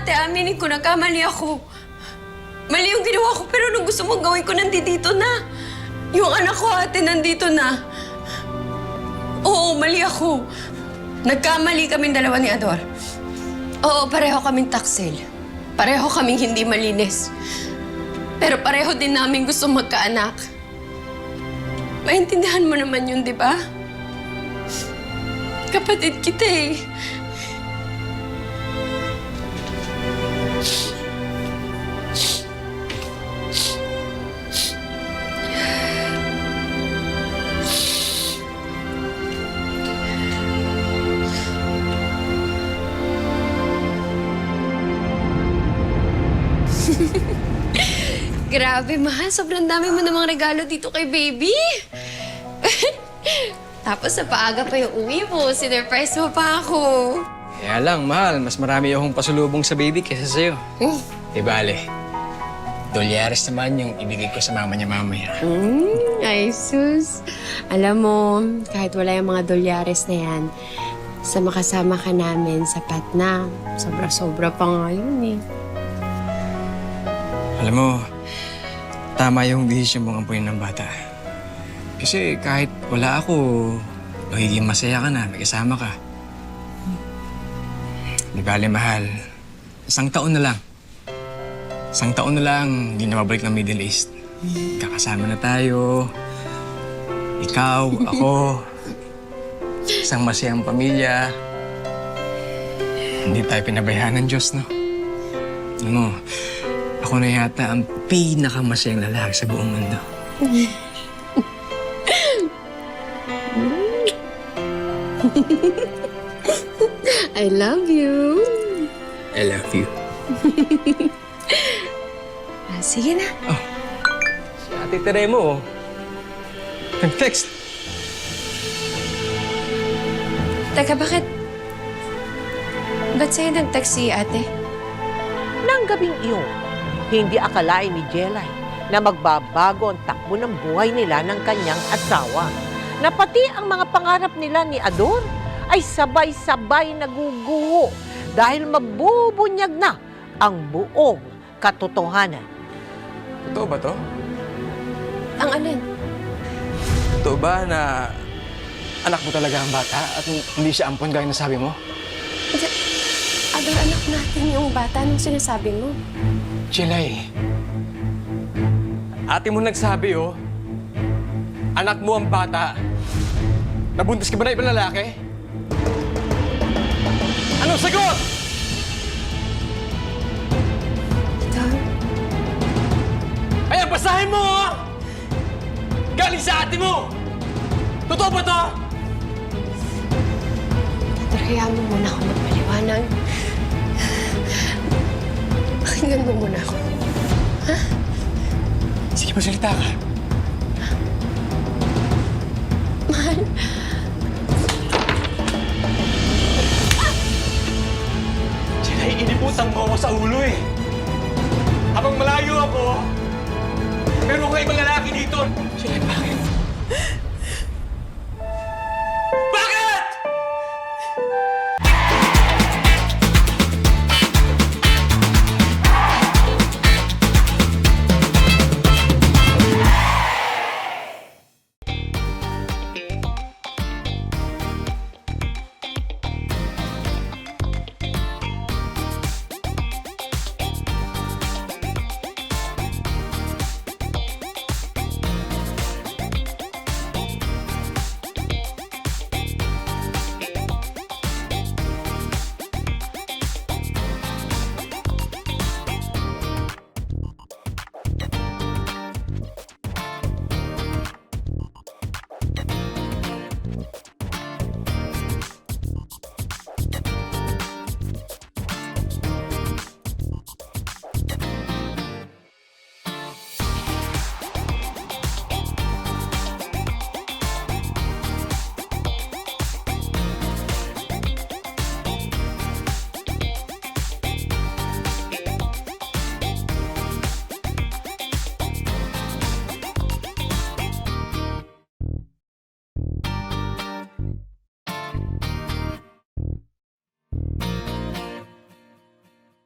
ate, aminin ko, nagkamali ako. Mali yung ginawa ko, pero nung gusto mong gawin ko, nandito na. Yung anak ko, ate, nandito na. Oo, mali ako. Nagkamali kaming dalawa ni Ador. Oo, pareho kaming taksil. Pareho kaming hindi malinis. Pero pareho din namin gusto magkaanak. Maintindihan mo naman yun, di ba? Kapatid kita eh. Grabe, mahal. Sobrang dami mo namang regalo dito kay baby. Tapos sa paaga pa yung uwi mo. Sinurprise mo pa ako. Kaya lang, mahal. Mas marami akong pasulubong sa baby kaysa sa'yo. Hmm. Di bale. Dolyares naman yung ibigay ko sa mama niya mamaya. Mm, ay, sus. Alam mo, kahit wala yung mga dolyares na yan, sa makasama ka namin, sapat na. Sobra-sobra pa nga yun eh. Alam mo, tama yung desisyon mong ampunin ng bata. Kasi kahit wala ako, magiging masaya ka na, may kasama ka. Di bale, mahal. Isang taon na lang. Isang taon na lang, hindi na mabalik ng Middle East. Kakasama na tayo. Ikaw, ako. Isang masayang pamilya. Hindi tayo pinabayaan ng Diyos, no? Mo, ako na yata ang pinakamasayang lalaki sa buong mundo. I love you. I love you. Ah, sige na. Si Ate Teremo, oh. Nag-text. Teka, bakit... Ba't sa'yo nag-text si ate? Nang gabing iyon, hindi akalain ni Jelay na magbabago ang takbo ng buhay nila ng kanyang asawa. Na pati ang mga pangarap nila ni Ador ay sabay-sabay naguguho dahil mabubunyag na ang buong katotohanan. Totoo ba to? Ang alin? Totoo ba na anak mo talaga ang bata at hindi siya ampon gaya na sabi mo? Ador, anak natin yung bata nung sinasabi mo. Chilay. Ate mo nagsabi, oh. Anak mo ang bata. Nabuntis ka ba na ibang lalaki? Anong sagot? Ador, Ayan, basahin mo, oh! Galing sa ate mo! Totoo ba to? Hayaan mo muna ako magpaliwanag. Pakinggan mo muna ako. Sige, masalita ka. Mahal, Chilay, inibutan mo ako sa ulo, eh. Habang malayo ako, meron ka ibang lalaki dito. Mm-hmm.